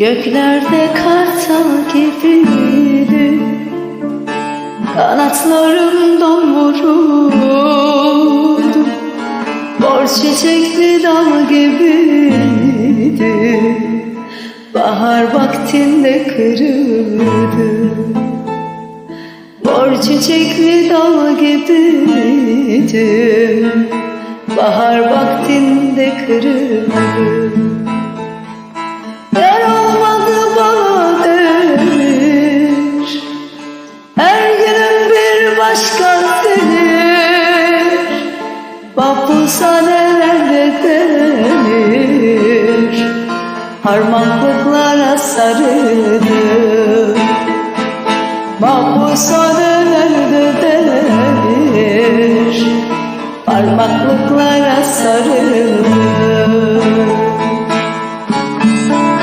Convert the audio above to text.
Göklerde kartal gibiydi Kanatlarımdan vuruldu Mor çiçekli dal gibiydi Bahar vaktinde kırıldı. Mor çiçekli dal gibiydim Bahar vaktinde kırıldı bir başkasıdır Mahpusa nerede denir Harmanlıklara sarılır. Mahpusa nerede denir Parmaklıklara sarılır